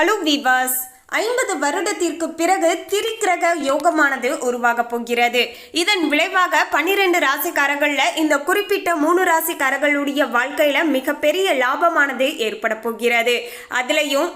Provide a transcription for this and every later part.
Hello விவாஸ் ஐம்பது வருடத்திற்கு பிறகு திரிக்கிரக யோகமானது உருவாக போகிறது. இதன் விளைவாக பன்னிரண்டு ராசிக்காரர்கள்ல இந்த குறிப்பிட்ட மூணு ராசிக்காரர்களுடைய வாழ்க்கையில மிகப்பெரிய லாபமானது ஏற்பட போகிறது. அதுலயும்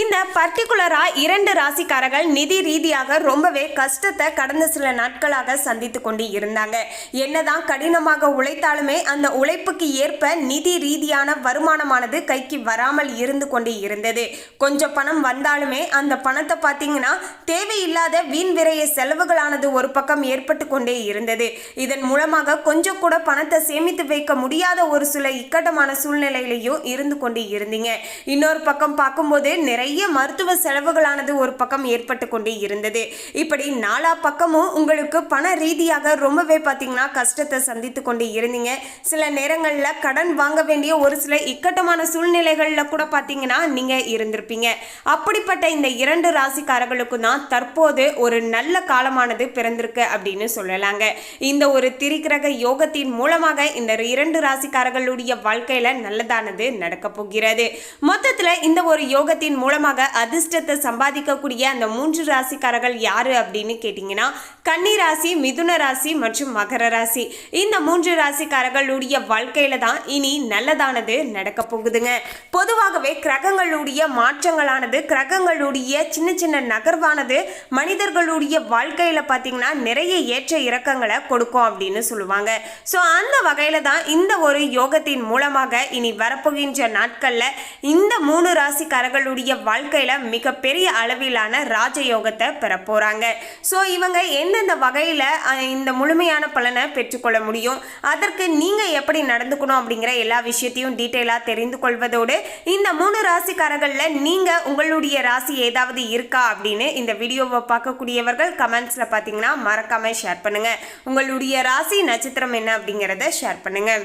இந்த பர்டிகுலராக இரண்டு ராசிக்காரர்கள் நிதி ரீதியாக ரொம்பவே கஷ்டத்தை கடந்த சில நாட்களாக சந்தித்து கொண்டு இருந்தாங்க. என்னதான் கடினமாக உழைத்தாலுமே அந்த உழைப்புக்கு ஏற்ப நிதி ரீதியான வருமானமானது கைக்கு வராமல் இருந்து கொண்டு இருந்தது. கொஞ்சம் பணம் வந்தாலுமே அந்த பணத்தை பார்த்தீங்கன்னா தேவையில்லாத வீண் விரைய செலவுகளானது ஒரு பக்கம் ஏற்பட்டு கொண்டே இருந்தது. இதன் மூலமாக கொஞ்சம் கூட பணத்தை சேமித்து வைக்க முடியாத ஒரு சில இக்கட்டமான சூழ்நிலையிலையும் இருந்து கொண்டு இருந்தீங்க. இன்னொரு பக்கம் பார்க்கும்போது நிறைய மருத்துவ செலவுகளானது ஒரு பக்கம் ஏற்பட்டு கொண்டே இருந்தது. இப்படி நாலா பக்கமும் உங்களுக்கு பண ரீதியாக ரொம்பவே பார்த்தீங்கன்னா கஷ்டத்தை சந்தித்து கொண்டு இருந்தீங்க. சில நேரங்களில் கடன் வாங்க வேண்டிய ஒரு சில இக்கட்டமான சூழ்நிலைகளில் கூட பார்த்தீங்கன்னா நீங்கள் இருந்திருப்பீங்க. அப்படிப்பட்ட இந்த இரண்டு ராசிக்காரர்களுக்கும் தான் தற்போது ஒரு நல்ல காலமானது பிறந்திருக்கு அப்படின்னு சொல்லலாங்க. இந்த ஒரு திரிகிரக யோகத்தின் மூலமாக இந்த இரண்டு ராசிக்காரர்களுடைய வாழ்க்கையில நல்லதானது நடக்க போகிறது. மொத்தத்தில் இந்த ஒரு யோகத்தின் மூலம் மூலமாக அதிர்ஷ்டத்தை சம்பாதிக்கக்கூடிய அந்த மூன்று ராசிக்காரர்கள் யாரு அப்படின்னு கேட்டிங்கன்னா கன்னி ராசி மிதுன ராசி மற்றும் மகர ராசி. இந்த மூன்று ராசிக்காரர்களுடைய வாழ்க்கையில தான் இனி நல்லதானது நடக்க போகுதுங்க. பொதுவாகவே கிரகங்களுடைய மாற்றங்களானது கிரகங்களுடைய சின்ன சின்ன நகர்வானது மனிதர்களுடைய வாழ்க்கையில பார்த்தீங்கன்னா நிறைய ஏற்ற இறக்கங்களை கொடுக்கும் அப்படின்னு சொல்லுவாங்க. ஸோ அந்த வகையில தான் இந்த ஒரு யோகத்தின் மூலமாக இனி வரப்போகின்ற நாட்களில் இந்த மூணு ராசிக்காரர்களுடைய வாழ்க்கையில் மிகப்பெரிய அளவிலான ராஜயோகத்தை பெற போறாங்க ஸோ இவங்க எந்தெந்த வகையில் இந்த முழுமையான பலனை பெற்றுக்கொள்ள முடியும்? அதற்கு நீங்கள் எப்படி நடந்துக்கணும் அப்படிங்கிற எல்லா விஷயத்தையும் டீட்டெயிலாக தெரிந்து கொள்வதோடு இந்த மூணு ராசிக்காரர்களில் நீங்கள் உங்களுடைய ராசி ஏதாவது இருக்கா அப்படின்னு இந்த வீடியோவை பார்க்கக்கூடியவர்கள் கமெண்ட்ஸில் பார்த்தீங்கன்னா மறக்காமல் ஷேர் பண்ணுங்கள் உங்களுடைய ராசி நட்சத்திரம் என்ன அப்படிங்கிறத ஷேர் பண்ணுங்கள்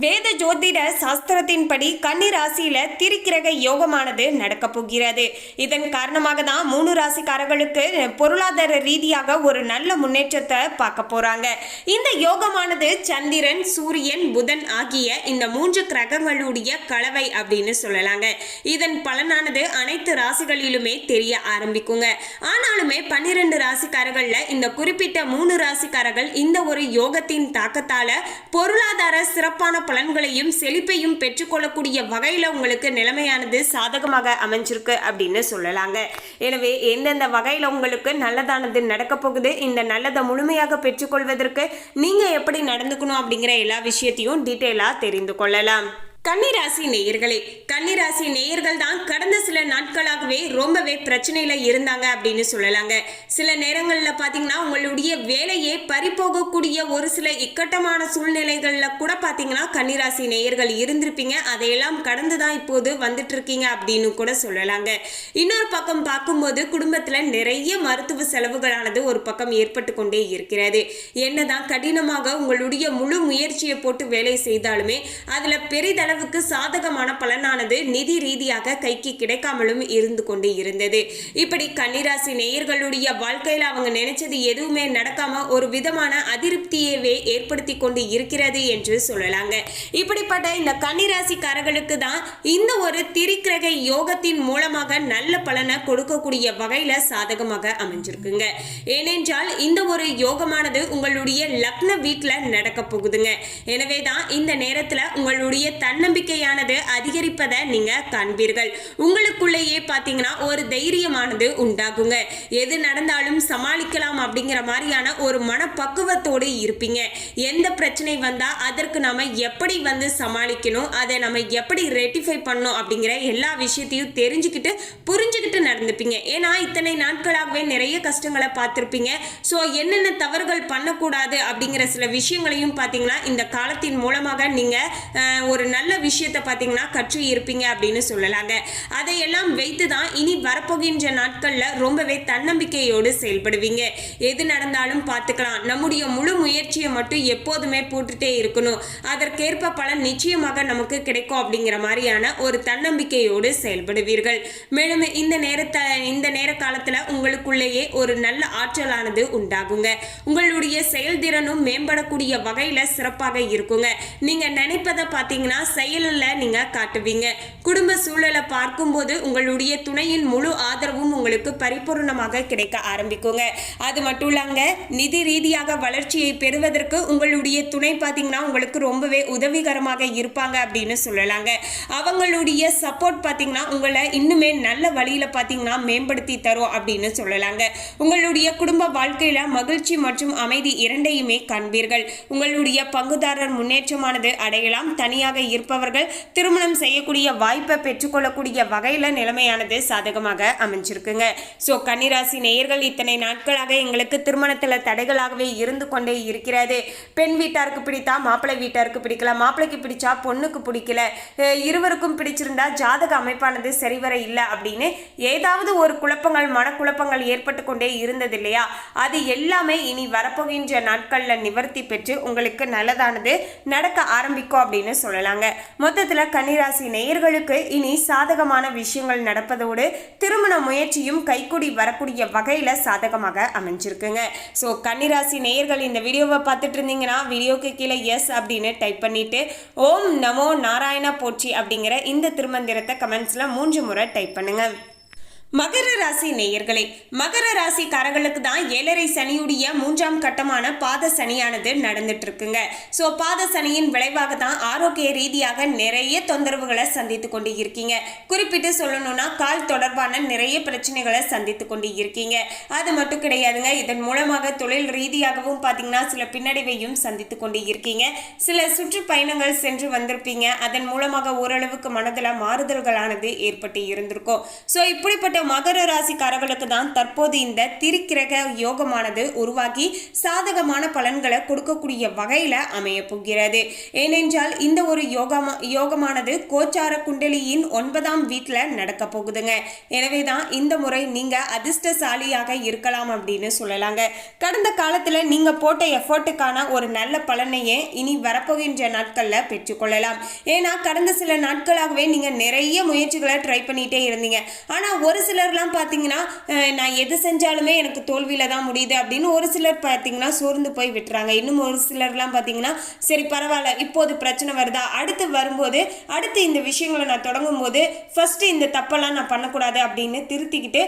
வேத ஜோதிட சாஸ்திரத்தின்படி கன்னி ராசியில திரிக்கிரக யோகமானது நடக்க போகிறது. இதன் காரணமாக தான் மூணு ராசிக்காரர்களுக்கு பொருளாதார ரீதியாக ஒரு நல்ல முன்னேற்றத்தை பார்க்க போறாங்க. இந்த யோகமானது சந்திரன் சூரியன் புதன் ஆகிய இந்த மூன்று கிரகங்களுடைய கலவை அப்படின்னு சொல்லலாங்க. இதன் பலனானது அனைத்து ராசிகளிலுமே தெரிய ஆரம்பிக்குங்க. ஆனாலுமே பன்னிரண்டு ராசிக்காரர்கள்ல இந்த குறிப்பிட்ட மூணு ராசிக்காரர்கள் இந்த ஒரு யோகத்தின் தாக்கத்தால பொருளாதார சிறப்பான பலன்களையும் செழிப்பையும் பெற்றுக்கொள்ளக்கூடிய வகையில் உங்களுக்கு நிலைமையானது சாதகமாக அமைஞ்சிருக்கு அப்படின்னு சொல்லலாங்க. எனவே எந்தெந்த வகையில் உங்களுக்கு நல்லதானது நடக்க போகுது இந்த நல்லதை முழுமையாக பெற்றுக்கொள்வதற்கு நீங்கள் எப்படி நடந்துக்கணும் அப்படிங்கிற எல்லா விஷயத்தையும் டீட்டெயிலாக தெரிந்து கொள்ளலாம். கன்னிராசி நேயர்களே கன்னிராசி நேயர்கள் தான் கடந்த சில நாட்களாகவே ரொம்பவே பிரச்சனையில இருந்தாங்க அப்படின்னு சொல்லலாங்க. சில நேரங்களில் பார்த்தீங்கன்னா உங்களுடைய வேலையே பறிபோகக்கூடிய ஒரு சில இக்கட்டமான சூழ்நிலைகளில் கூட பார்த்தீங்கன்னா கன்னிராசி நேயர்கள் இருந்திருப்பீங்க. அதையெல்லாம் கடந்து தான் இப்போது வந்துட்டு இருக்கீங்க அப்படின்னு கூட சொல்லலாங்க. இன்னொரு பக்கம் பார்க்கும்போது குடும்பத்தில் நிறைய மருத்துவ செலவுகளானது ஒரு பக்கம் ஏற்பட்டு கொண்டே இருக்கிறது. என்னதான் கடினமாக உங்களுடைய முழு முயற்சியை போட்டு வேலை செய்தாலுமே அதில் அளவுக்கு சாதகமான பலனானது நிதி ரீதியாக கைக்கு கிடைக்காமலும் இருந்து கொண்டு இருந்தது. இப்படி கன்னிராசி நேயர்களுடைய வாழ்க்கையில் அவங்க நினைச்சது எதுவுமே நடக்காம ஒரு விதமான அதிருப்தியவே ஏற்படுத்தி கொண்டு இருக்கிறது என்று சொல்லலாங்க. இப்படிப்பட்ட இந்த கன்னிராசிக்காரர்களுக்கு தான் இந்த ஒரு திரிக்கிரக யோகத்தின் மூலமாக நல்ல பலனை கொடுக்கக்கூடிய வகையில சாதகமாக அமைஞ்சிருக்குங்க. ஏனென்றால் இந்த ஒரு யோகமானது உங்களுடைய லக்ன வீட்டில் நடக்க போகுதுங்க. எனவே தான் இந்த நேரத்தில் உங்களுடைய தன் தன்னம்பிக்கையானது அதிகரிப்பதை நீங்க காண்பீர்கள். உங்களுக்குள்ளேயே பார்த்தீங்கன்னா ஒரு தைரியமானது உண்டாகுங்க. எது நடந்தாலும் சமாளிக்கலாம் அப்படிங்கிற மாதிரியான ஒரு மனப்பக்குவத்தோடு இருப்பீங்க. எந்த பிரச்சனை வந்தா அதற்கு நாம எப்படி வந்து சமாளிக்கணும் அதை நம்ம எப்படி ரெட்டிஃபை பண்ணணும் அப்படிங்கிற எல்லா விஷயத்தையும் தெரிஞ்சுக்கிட்டு புரிஞ்சுக்கிட்டு நடந்துப்பீங்க. ஏன்னா இத்தனை நாட்களாகவே நிறைய கஷ்டங்களை பார்த்துருப்பீங்க. ஸோ என்னென்ன தவறுகள் பண்ணக்கூடாது அப்படிங்கிற சில விஷயங்களையும் பார்த்தீங்கன்னா இந்த காலத்தின் மூலமாக நீங்கள் ஒரு நல்ல விஷயத்தை பார்த்தீங்கன்னா கற்று இருப்பீங்க அப்படின்னு சொல்லலாங்க. அதையெல்லாம் வைத்து தான் இனி வரப்போகின்ற நாட்களில் ரொம்பவே தன்னம்பிக்கையோடு செயல்படுவீங்க. எது நடந்தாலும் பார்த்துக்கலாம். நம்முடைய முழு முயற்சியை மட்டும் எப்போதுமே போட்டுட்டே இருக்கணும். அதற்கேற்ப பலன் நிச்சயமாக நமக்கு கிடைக்கும் அப்படிங்கிற மாதிரியான ஒரு தன்னம்பிக்கையோடு செயல்படுவீர்கள். மேலும் இந்த நேரத்தை இந்த நேர காலத்தில் உங்களுக்குள்ளேயே ஒரு நல்ல ஆற்றலானது உண்டாகுங்க. உங்களுடைய செயல்திறனும் மேம்படக்கூடிய வகையில் சிறப்பாக இருக்குங்க. நீங்கள் நினைப்பதை பார்த்தீங்கன்னா செயலில் நீங்கள் காட்டுவீங்க. குடும்ப சூழலை பார்க்கும்போது உங்களுடைய துணையின் முழு ஆதரவும் உங்களுக்கு பரிபூர்ணமாக கிடைக்க ஆரம்பிக்குங்க. அது மட்டும் இல்லாங்க நிதி ரீதியாக வளர்ச்சியை பெறுவதற்கு உங்களுடைய துணை பார்த்தீங்கன்னா உங்களுக்கு ரொம்பவே உதவிகரமாக இருப்பாங்க அப்படின்னு சொல்லலாங்க. அவங்களுடைய சப்போர்ட் பார்த்தீங்கன்னா உங்களை இன்னுமே நல்ல வழியில் பார்த்தீங்கன்னா மேம்படுத்தி தரும் அப்படின்னு சொல்லலாங்க. உங்களுடைய குடும்ப வாழ்க்கையில் மகிழ்ச்சி மற்றும் அமைதி இரண்டையுமே காண்பீர்கள். உங்களுடைய பங்குதாரர் முன்னேற்றமானது அடையலாம். தனியாக இருப்பவர்கள் திருமணம் செய்யக்கூடிய வாய்ப்பை பெற்றுக்கொள்ளக்கூடிய வகையில் நிலைமையானது சாதகமாக அமைஞ்சிருக்குங்க. ஸோ கன்னிராசி நேயர்கள் இத்தனை நாட்களாக எங்களுக்கு திருமணத்தில் தடைகளாகவே இருந்து கொண்டே இருக்கிறது. பெண் வீட்டாருக்கு பிடித்தா மாப்பிள்ளை வீட்டாருக்கு பிடிக்கல மாப்பிள்ளைக்கு பிடிச்சா பொண்ணுக்கு பிடிக்கல. இருவருக்கும் பிடிச்சிருந்தா ஜாதக அமைப்பானது சரிவர இல்லை அப்படின்னு ஏதாவது ஒரு குழப்பங்கள் மனக்குழப்பங்கள் ஏற்பட்டு கொண்டே இருந்தது இல்லையா? அது எல்லாமே இனி வரப்போகின்ற நாட்களில் நிவர்த்தி பெற்று உங்களுக்கு நல்லதானது நடக்க ஆரம்பிக்கும் அப்படின்னு சொல்லலாங்க. மொத்தத்தில் கன்னிராசி நேயர்களுக்கு இனி சாதகமான விஷயங்கள் நடப்பதோடு திருமண முயற்சியும் கைக்கூடி வரக்கூடிய வகையில் சாதகமாக அமைஞ்சிருக்குங்க. ஸோ கன்னிராசி நேயர்கள் இந்த வீடியோவை பார்த்துட்டு இருந்தீங்கன்னா வீடியோக்கு கீழே எஸ் அப்படின்னு டைப் பண்ணிட்டு ஓம் நமோ நாராயணா போற்றி அப்படிங்கிற இந்த திருமந்திரத்தை கமெண்ட்ஸில் மூன்று முறை டைப் பண்ணுங்கள் மகர ராசி நேயர்களே மகர ராசிக்காரர்களுக்கு தான் ஏழரை சனியுடைய மூன்றாம் கட்டமான பாத சனியானது நடந்துட்டு இருக்குங்க ஸோ பாத சனியின் விளைவாக தான் ஆரோக்கிய ரீதியாக நிறைய தொந்தரவுகளை சந்தித்து கொண்டு இருக்கீங்க குறிப்பிட்டு சொல்லணும்னா கால் தொடர்பான நிறைய பிரச்சனைகளை சந்தித்து கொண்டு இருக்கீங்க அது மட்டும் கிடையாதுங்க இதன் மூலமாக தொழில் ரீதியாகவும் பார்த்தீங்கன்னா சில பின்னடைவையும் சந்தித்து கொண்டு இருக்கீங்க சில சுற்றுப்பயணங்கள் சென்று வந்திருப்பீங்க. அதன் மூலமாக ஓரளவுக்கு மனதில் மாறுதல்களானது ஏற்பட்டு இருந்திருக்கும். ஸோ இப்படிப்பட்ட மகர ராசிக்காரர்களுக்கு தான் தற்போது இந்த திரிக்கிரக யோகமானது உருவாகி சாதகமான பலன்களை கொடுக்கக்கூடிய வகையில் அமைய போகிறது. ஏனென்றால் இந்த ஒரு யோகமா யோகமானது கோச்சார குண்டலியின் ஒன்பதாம் வீட்டில் நடக்க போகுதுங்க. எனவே தான் இந்த முறை நீங்கள் அதிர்ஷ்டசாலியாக இருக்கலாம் அப்படின்னு சொல்லலாங்க. கடந்த காலத்தில் நீங்கள் போட்ட எஃபர்ட்டுக்கான ஒரு நல்ல பலனையே இனி வரப்போகின்ற நாட்களில் பெற்றுக்கொள்ளலாம் ஏன்னா கடந்த சில நாட்களாகவே நீங்கள் நிறைய முயற்சிகளை ட்ரை பண்ணிகிட்டே இருந்தீங்க. ஆனால் ஒரு சிலர்லாம் பார்த்தீங்கன்னா நான் எது செஞ்சாலுமே எனக்கு தோல்வியில் தான் முடியுது அப்படின்னு ஒரு சிலர் பார்த்தீங்கன்னா சோர்ந்து போய் விட்டுறாங்க. இன்னும் ஒரு சிலர்லாம் பார்த்தீங்கன்னா சரி பரவாயில்ல இப்போது பிரச்சனை வருதா? அடுத்து வரும்போது அடுத்து இந்த விஷயங்களை நான் தொடங்கும் போது ஃபஸ்ட்டு இந்த தப்பெல்லாம் நான் பண்ணக்கூடாது அப்படின்னு திருத்திக்கிட்டு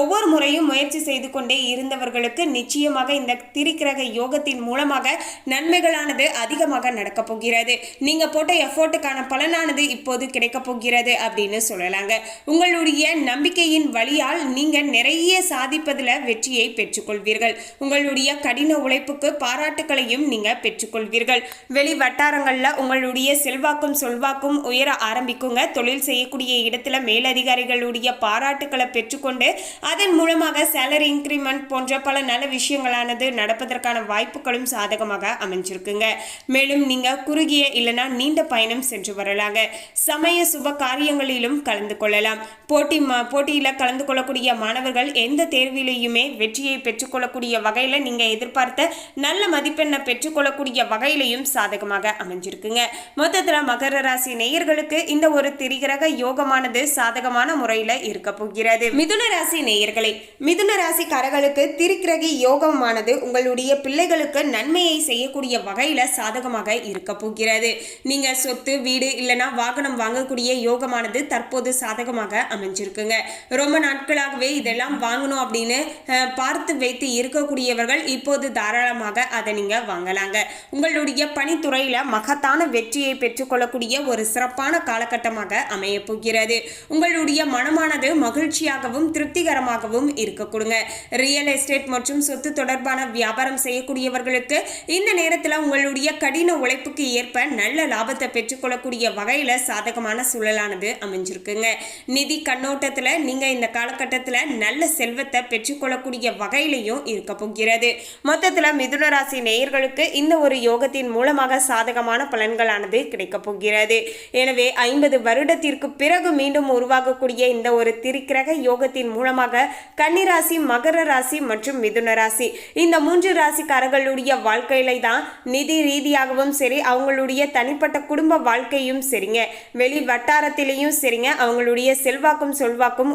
ஒவ்வொரு முறையும் முயற்சி செய்து கொண்டே இருந்தவர்களுக்கு நிச்சயமாக இந்த திரிக்கிரக யோகத்தின் மூலமாக நன்மைகளானது அதிகமாக நடக்கப் போகிறது. நீங்க போட்ட எஃபோர்ட்டுக்கான பலனானது இப்போது கிடைக்கப் போகிறது அப்படின்னு சொல்லலாங்க. உங்களுடைய நம்பிக்கையின் வழியால் நீங்கள் நிறைய சாதிப்பதில் வெற்றியை பெற்றுக்கொள்வீர்கள். உங்களுடைய கடின உழைப்புக்கு பாராட்டுகளையும் நீங்கள் பெற்றுக்கொள்வீர்கள். வெளி வட்டாரங்களில் உங்களுடைய செல்வாக்கும் சொல்வாக்கும் உயர ஆரம்பிக்குங்க. தொழில் செய்யக்கூடிய இடத்துல மேலதிகாரிகளுடைய பாராட்டுக்களை பெற்றுக்கொண்டு அதன் மூலமாக சேலரி இன்க்ரிமெண்ட் போன்ற பல நல்ல விஷயங்களானது நடப்பதற்கான வாய்ப்புகளும் சாதகமாக அமைஞ்சிருக்குங்க. மேலும் நீங்க குறுகிய இல்லைனா நீண்ட பயணம் சென்று வரலாங்க. சமய சுப காரியங்களிலும் கலந்து கொள்ளலாம். போட்டி போட்டியில் போட்டியில் கலந்து கொள்ளக்கூடிய மாணவர்கள் எந்த தேர்விலையுமே வெற்றியை பெற்றுக்கொள்ளக்கூடிய வகையில் நீங்கள் எதிர்பார்த்த நல்ல மதிப்பெண்ணை பெற்றுக்கொள்ளக்கூடிய வகையிலையும் சாதகமாக அமைஞ்சிருக்குங்க. மொத்தத்தில் மகர ராசி நேயர்களுக்கு இந்த ஒரு திரிகிரக யோகமானது சாதகமான முறையில் இருக்க போகிறது. மிதுன ராசி நேயர்களே மிதுன ராசிக்காரர்களுக்கு திரிகிரகி யோகமானது உங்களுடைய பிள்ளைகளுக்கு நன்மையை செய்யக்கூடிய வகையில் சாதகமாக இருக்க போகிறது. நீங்கள் சொத்து வீடு இல்லைன்னா வாகனம் வாங்கக்கூடிய யோகமானது தற்போது சாதகமாக அமைஞ்சிருக்குங்க. ரொம்ப நாட்களாகவே இதெல்லாம் வாங்கணும் அப்படின்னு பார்த்து வைத்து இருக்கக்கூடியவர்கள் இப்போது தாராளமாக அதை நீங்கள் வாங்கலாங்க. உங்களுடைய பணித்துறையில் மகத்தான வெற்றியை பெற்றுக்கொள்ளக்கூடிய ஒரு சிறப்பான காலகட்டமாக அமைய போகிறது. உங்களுடைய மனமானது மகிழ்ச்சியாகவும் திருப்திகரமாகவும் இருக்க கொடுங்க. ரியல் எஸ்டேட் மற்றும் சொத்து தொடர்பான வியாபாரம் செய்யக்கூடியவர்களுக்கு இந்த நேரத்தில் உங்களுடைய கடின உழைப்புக்கு ஏற்ப நல்ல லாபத்தை பெற்றுக்கொள்ளக்கூடிய வகையில் சாதகமான சூழலானது அமைஞ்சிருக்குங்க. நிதி கண்ணோட்டத்தில் நீங்கள் நீங்க இந்த காலகட்டத்தில் நல்ல செல்வத்தை பெற்றுக்கொள்ளக்கூடிய வகையிலையும் இருக்க போகிறது. மொத்தத்தில் மிதுன ராசி நேயர்களுக்கு இந்த ஒரு யோகத்தின் மூலமாக சாதகமான பலன்களானது கிடைக்கப் போகிறது. எனவே ஐம்பது வருடத்திற்கு பிறகு மீண்டும் உருவாகக்கூடிய இந்த ஒரு திரிக்கிரக யோகத்தின் மூலமாக கன்னிராசி மகர ராசி மற்றும் மிதுன ராசி. இந்த மூன்று ராசிக்காரர்களுடைய வாழ்க்கையில தான் நிதி ரீதியாகவும் சரி அவங்களுடைய தனிப்பட்ட குடும்ப வாழ்க்கையும் சரிங்க. வெளி வட்டாரத்திலையும் சரிங்க அவங்களுடைய செல்வாக்கும் சொல்வாக்கும்